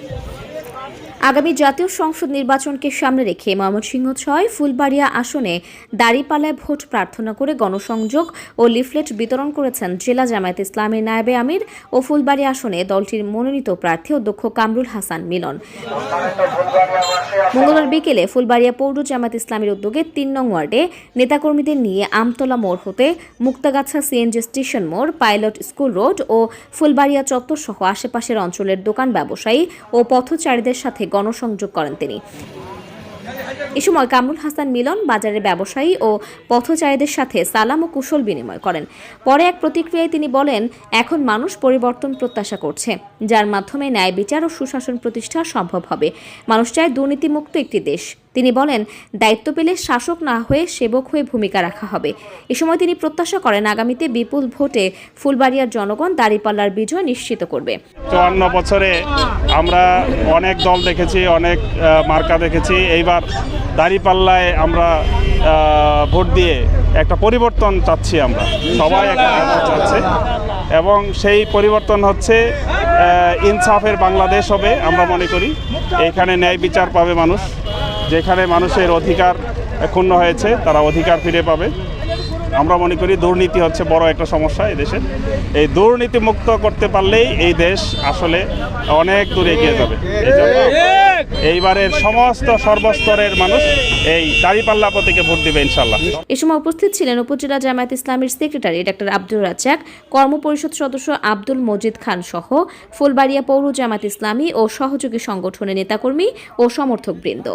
Thank you. আগামী জাতীয় সংসদ নির্বাচনকে সামনে রেখে ময়মনসিংহ ছয়, ফুলবাড়িয়া আসনে দাঁড়িপাল্লায় ভোট প্রার্থনা করে গণসংযোগ ও লিফলেট বিতরণ করেছেন জেলা জামায়াত ইসলামের নায়েবে আমির ও ফুলবাড়ি আসনে দলটির মনোনীত প্রার্থী অধ্যক্ষ কামরুল হাসান মিলন। মঙ্গলবার বিকেলে ফুলবাড়িয়া পৌর জামাত ইসলামের উদ্যোগে তিন নং ওয়ার্ডে নেতাকর্মীদের নিয়ে আমতলা মোড় হতে মুক্তাগাছা সিএনজি স্টেশন মোড়, পাইলট স্কুল রোড ও ফুলবাড়িয়া চত্বর সহ আশেপাশের অঞ্চলের দোকান ব্যবসায়ী ও পথচারীদের সাথে গণসংযোগ করেন তিনি। এ সময় কামরুল হাসান মিলন, বাজারের ব্যবসায়ী ও পথচারীদের সাথে সালাম ও কুশল বিনিময় করেন। পরে এক প্রতিক্রিয়ায় তিনি বলেন, এখন মানুষ পরিবর্তন প্রত্যাশা করছে, যার মাধ্যমে ন্যায় বিচার ও সুশাসন প্রতিষ্ঠা সম্ভব হবে। মানুষ চায় দুর্নীতিমুক্ত একটি দেশ। তিনি বলেন, দায়িত্ব পেলে শাসক না হয়ে সেবক হয়ে ভূমিকা রাখা হবে। এ সময় তিনি প্রত্যাশা করেন, আগামীতে বিপুল ভোটে ফুলবাড়িয়ার জনগণ দাঁড়িপাল্লার বিজয় নিশ্চিত করবে। চুয়ান্ন বছরে আমরা অনেক দল দেখেছি, অনেক মার্কা দেখেছি। এইবার দাঁড়িপাল্লায় আমরা ভোট দিয়ে একটা পরিবর্তন চাচ্ছি আমরা। সবাই একটা চাচ্ছে। এবং সেই পরিবর্তন হচ্ছে ইনসাফের বাংলাদেশ হবে আমরা মনে করি। এখানে ন্যায় বিচার পাবে মানুষ। যেখানে মানুষের অধিকার ক্ষুণ্ণ হয়েছে, তারা অধিকার ফিরে পাবে। আমরা মনে করি দুর্নীতি হচ্ছে বড় একটা সমস্যা দেশে। এই দুর্নীতি মুক্ত করতে পারলেই এই দেশ আসলে অনেক দূর এগিয়ে যাবে। এইবারের সমস্ত সর্বস্তরের মানুষ এই দাঁড়িপাল্লা প্রতীকে ভোট দিবে ইনশাল্লাহ এ সময় উপস্থিত ছিলেন উপজেলা জামায়াত ইসলামের সেক্রেটারি ডাক্তার আব্দুর রাজ্জাক, কর্মপরিষদ সদস্য আব্দুল মজিদ খান সহ ফুলবাড়িয়া পৌর জামায়াত ইসলামী ও সহযোগী সংগঠনের নেতাকর্মী ও সমর্থকবৃন্দ।